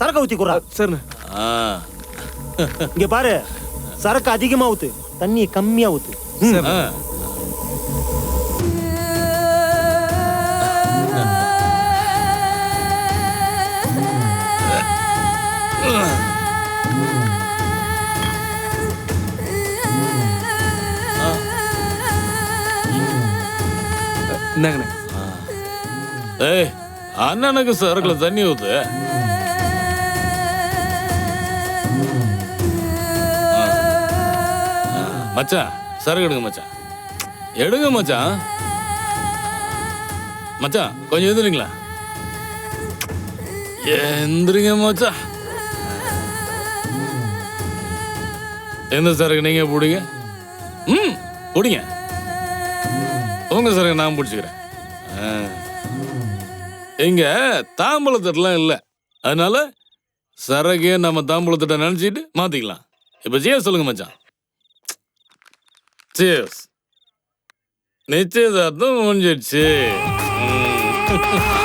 சரக்கு ஊத்தி குறா சரிண்ணே. ஆ. இங்க பாரு சரக்கு அதிகமா ஊத்து தண்ணியை கம்மியா ஊத்து. இந்தாங்கண்ணே ஏய் அண்ணனுக்கு சரக்குல தண்ணி ஊத்து. மச்சான் சரக்கு எடுங்க மச்சான். எடுங்க மச்சான். மச்சான் கொஞ்சம் எந்திரிங்களா எந்திரிங்க மச்சான். எந்த சரக்கு நீங்க பிடிங்க? ம் பிடிங்க. உங்க சரக்கு நான் பிடிச்சிக்கிறேன். ஆ. இங்க தாம்பூலத்தட்டெல்லாம் இல்லை. அதனால சரக்கு நம்ம தாம்பூலத்தட்டை நினைச்சிட்டு மாத்திக்கலாம். இப்ப ஜிஎஸ் சொல்லுங்க மச்சான். ஜிஎஸ் நிச்சயதார்த்தம் முடிஞ்சிடுச்சு.